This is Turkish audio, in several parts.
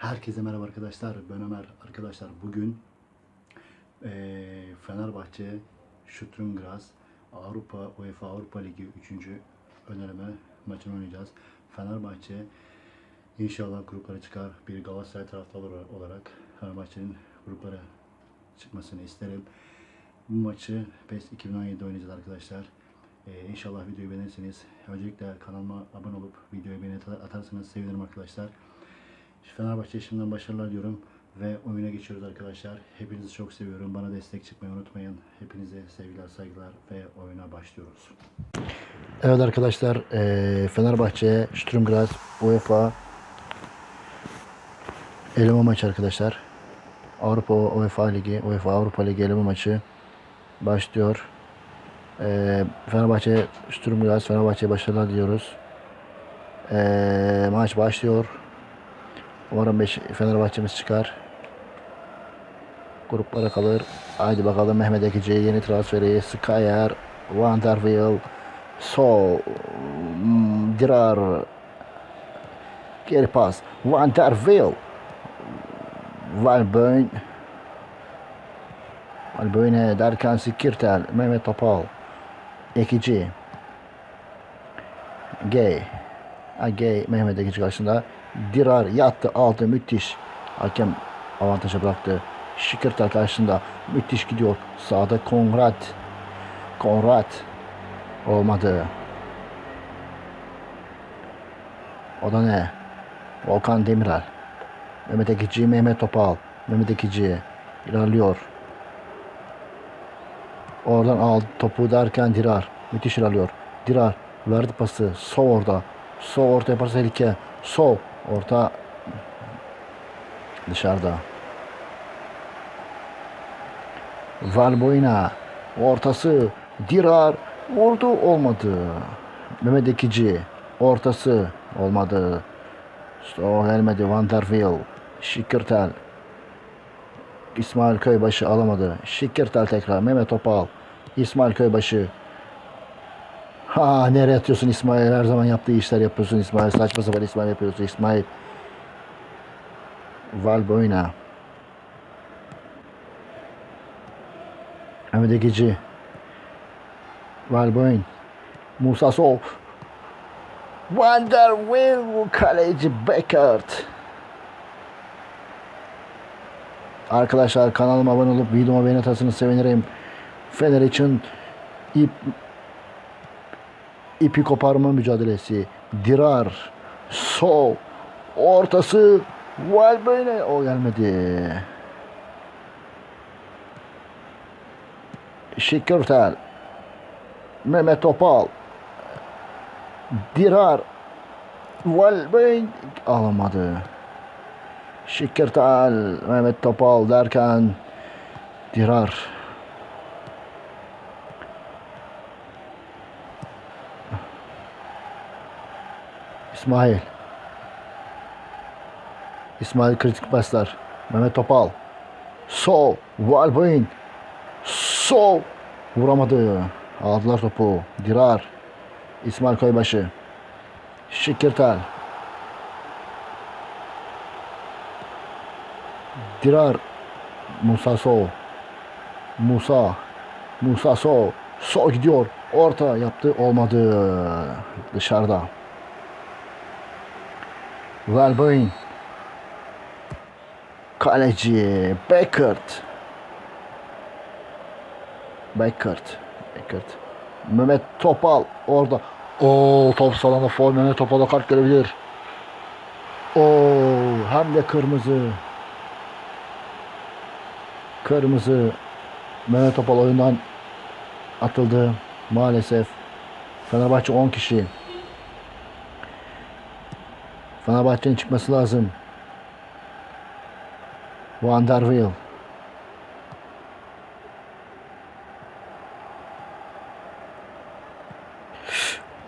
Herkese merhaba arkadaşlar. Ben Ömer. Arkadaşlar bugün eee Fenerbahçe Stuttgart Avrupa UEFA Avrupa Ligi 3. önerme maçını oynayacağız. Fenerbahçe inşallah gruplara çıkar. Bir Galatasaray taraftarı olarak Fenerbahçe'nin gruplara çıkmasını isterim. Bu maçı PES 2017'de oynayacağız arkadaşlar. Ee, inşallah videoyu beğenirsiniz. Öncelikle kanalıma abone olup videoyu beğeni atar- atarsanız sevinirim arkadaşlar. Fenerbahçe şimdiden başarılar diyorum ve oyuna geçiyoruz arkadaşlar. Hepinizi çok seviyorum. Bana destek çıkmayı unutmayın. Hepinize sevgiler, saygılar ve oyuna başlıyoruz. Evet arkadaşlar, eee, Fenerbahçe Stuttgart UEFA eleme maçı arkadaşlar. Avrupa UEFA Ligi, UEFA Avrupa Ligi eleme maçı başlıyor. Eee Fenerbahçe Stuttgart Fenerbahçe'ye başarılar diliyoruz. Eee, maç başlıyor. Umarım beş, Fenerbahçe'miz çıkar. Gruplara kalır. Haydi bakalım Mehmet Ekici yeni transferi. Skyer, Van der Wiel, Sol, Dirar, geri pas. Van der Wiel, Valbön, Valbön'e derken Sikirtel, Mehmet Topal, Ekici, Gay, Gay Mehmet Ekici karşısında Dirar yattı aldı müthiş. Hakem avantaja bıraktı. Şikirtel karşısında müthiş gidiyor. Sağda Konrad. Konrad. Olmadı. O da ne? Volkan Demirel. Mehmet Ekici, Mehmet Topal. Mehmet Ekici ilerliyor. Oradan aldı topu derken Dirar. Müthiş ilerliyor. Dirar verdi pası. Sol orada. Sol orta yaparsa tehlike. Sol orta dışarıda. Valbuena ortası Dirar vurdu olmadı. Mehmet Ekici ortası olmadı. O gelmedi Van der Wiel. Şikirtel. İsmail Köybaşı alamadı. Şikirtel tekrar. Mehmet Topal. İsmail Köybaşı. Ha nereye atıyorsun İsmail? Her zaman yaptığı işler yapıyorsun İsmail. Saçma sapan İsmail yapıyorsun İsmail. Valbuena. Mehmet Ekici. Valbuena. Musa Sol. Van der Wiel kaleci Beckert. Arkadaşlar kanalıma abone olup videoma beğeni atarsanız sevinirim. Fener için ip ipi koparma mücadelesi. Dirar. Sol. Ortası. Valbuena. O gelmedi. Şikirtel. Mehmet Topal. Dirar. Valbuena alamadı. Şikirtel. Mehmet Topal derken Dirar. İsmail. İsmail kritik paslar. Mehmet Topal. Sol. Valbuena. Sol. Vuramadı. Aldılar topu. Dirar. İsmail Koybaşı. Şikirtel. Dirar. Musa Sol. Musa. Musa Sol. Sol gidiyor. Orta yaptı. Olmadı. Dışarıda. Valbuena. Kaleci Beckert. Beckert. Beckert. Mehmet Topal orada. O top salana foul Mehmet Topal'a kart görebilir. O hem de kırmızı. Kırmızı. Mehmet Topal oyundan atıldı maalesef. Fenerbahçe 10 kişi. Fenerbahçe'nin çıkması lazım. Van der Wiel.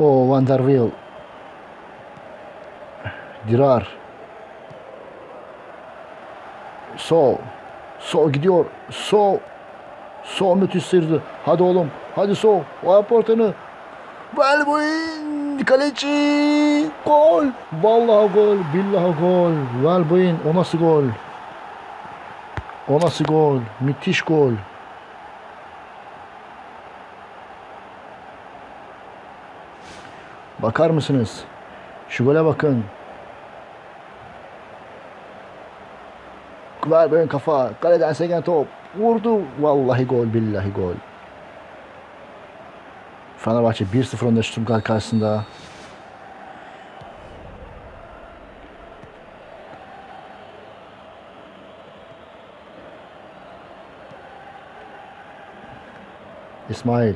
O Van der Wiel. Dirar. Sol. Sol gidiyor. Sol. Sol müthiş sırdı. Hadi oğlum. Hadi sol. O yap ortanı. Verdi kaleci. Gol. Vallahi gol. Billahi gol. Welbein o nasıl gol? O nasıl gol? Müthiş gol. Bakar mısınız? Şu gole bakın. Welbein kafa. Kaleden seken top. Vurdu. Vallahi gol. Billahi gol. Fenerbahçe 1-0 önde Stuttgart karşısında. İsmail.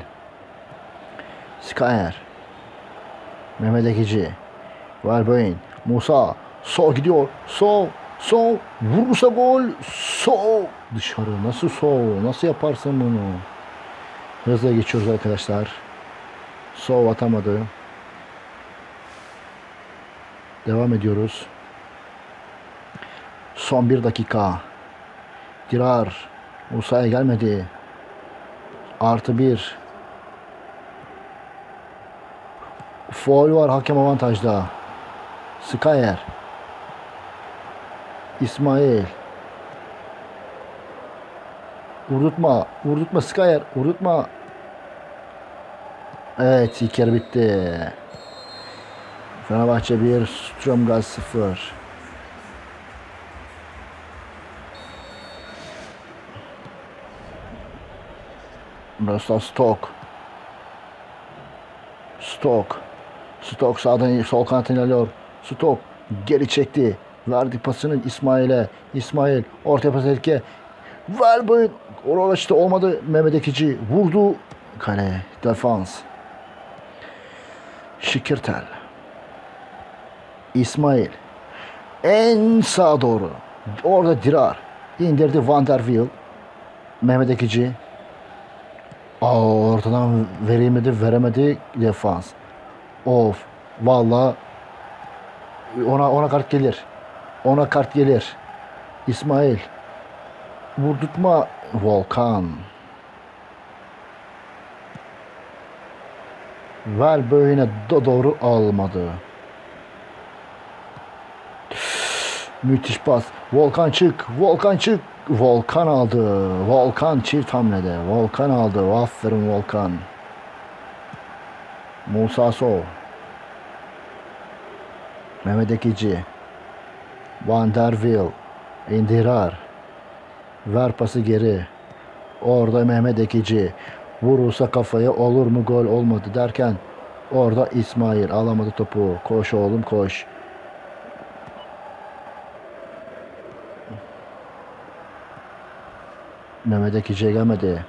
Skayer. Mehmet Ekici. Valbuin. Musa. Sol gidiyor. Sol. Sol. Vurursa gol. Sol. Dışarı. Nasıl sol? Nasıl yaparsın bunu? Hızla geçiyoruz arkadaşlar. Sol atamadı. Devam ediyoruz. Son bir dakika. Dirar. Musa'ya gelmedi. Artı bir. Foul var hakem avantajda. Skayer. İsmail. Vurdurtma. Vurdurtma Skayer. Vurdurtma. Evet ilk yarı bitti. Fenerbahçe 1, Stromgaz 0. Miroslav Stok. Stok. Stok sağdan sol kanattan ilerliyor. Stok geri çekti. Verdi pasını İsmail'e. İsmail ortaya pas tehlike. Verbein oraya işte olmadı. Mehmet Ekici vurdu. Kale defans. Şikirtel. İsmail. En sağa doğru. Orada Dirar. İndirdi Van der Wiel. Mehmet Ekici. Aa, ortadan veremedi, veremedi defans. Of. Valla ona ona kart gelir. Ona kart gelir. İsmail. Vurdurtma Volkan. Ver böyle da doğru almadı. Müthiş pas. Volkan çık. Volkan çık. Volkan aldı. Volkan çift hamlede. Volkan aldı. Aferin Volkan. Musa Sol. Mehmet Ekici. Van der Wiel. İndirar. Ver pası geri. Orada Mehmet Ekici. Vurursa kafaya olur mu gol olmadı derken orada İsmail alamadı topu. Koş oğlum koş. Mehmet Ekici'ye gelmedi.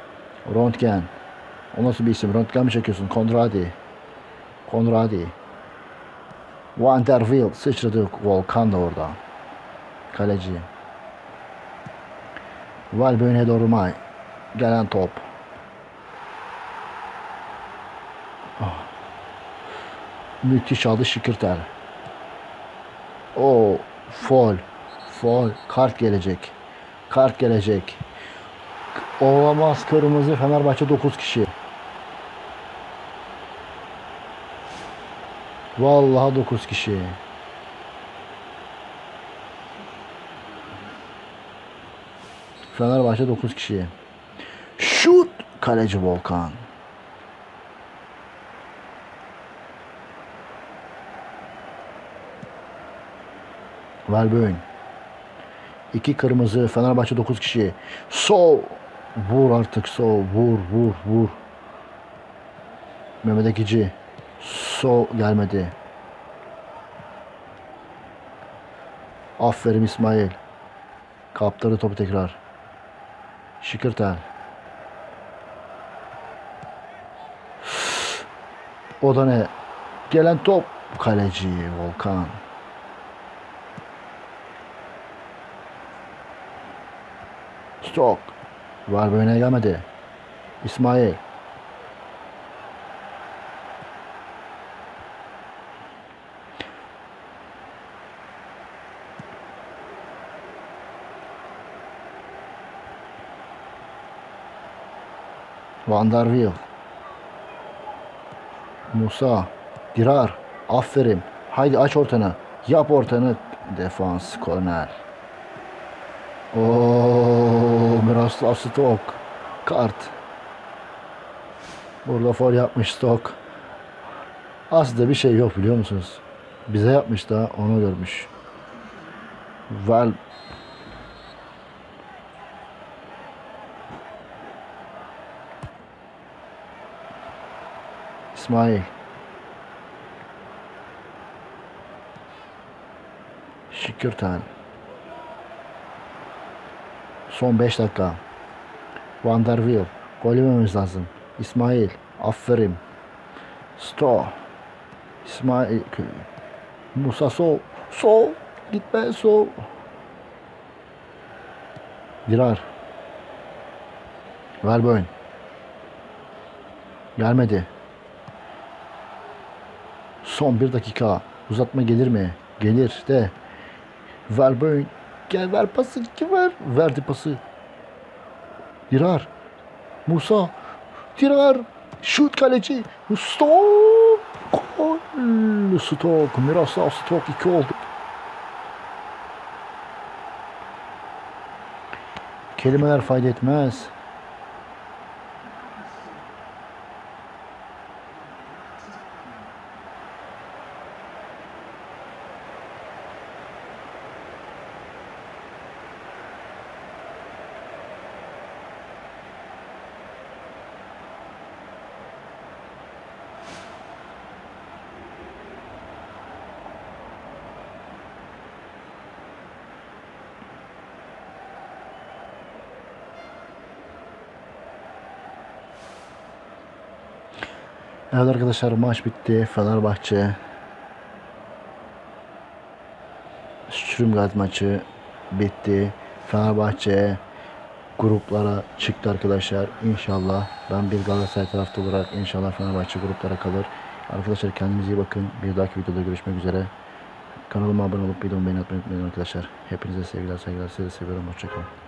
Röntgen. O nasıl bir isim? Röntgen mi çekiyorsun? Konradi. Konradi. Van der Wiel sıçradı. Volkan da orada. Kaleci. Valbuen'e doğru may. Gelen top. Müthiş aldı Şikirtel. O fol. Fol. Kart gelecek. Kart gelecek. Olamaz kırmızı Fenerbahçe 9 kişi. Vallahi 9 kişi. Fenerbahçe 9 kişi. Şut! Kaleci Volkan. Valbuen. İki kırmızı. Fenerbahçe 9 kişi. Sol. Vur artık sol. Vur vur vur. Mehmet Ekici. Sol gelmedi. Aferin İsmail. Kaptırdı topu tekrar. Şikirtel. O da ne? Gelen top. Kaleci Volkan. Stok. Var böyle gelmedi. İsmail. Van der Wiel. Musa. Dirar. Aferin. Haydi aç ortanı. Yap ortanı. Defans korner. Oo, Miroslav Stok. Kart. Burada foul yapmış Stok. Aslında bir şey yok biliyor musunuz? Bize yapmış da onu görmüş. Val İsmail. Şükürten. Son 5 dakika. Van der Wiel. Gol yememiz lazım. İsmail. Aferin. Sto. İsmail. Musa sol. Sol. Gitme sol. Virar. Verboen. Gelmedi. Son bir dakika. Uzatma gelir mi? Gelir de. Verboen. Gel ver pası. Kim ver? Verdi pası. Dirar. Musa. Dirar. Şut kaleci. Stok. Gol. Stok. Miroslav Stok 2 oldu. Kelimeler fayda etmez. Evet arkadaşlar maç bitti. Fenerbahçe Strumgard maçı bitti. Fenerbahçe gruplara çıktı arkadaşlar. İnşallah ben bir Galatasaray tarafta olarak inşallah Fenerbahçe gruplara kalır. Arkadaşlar kendinize iyi bakın. Bir dahaki videoda görüşmek üzere. Kanalıma abone olup videomu beğenmeyi unutmayın arkadaşlar. Hepinize sevgiler saygılar. Sizi seviyorum. Hoşçakalın.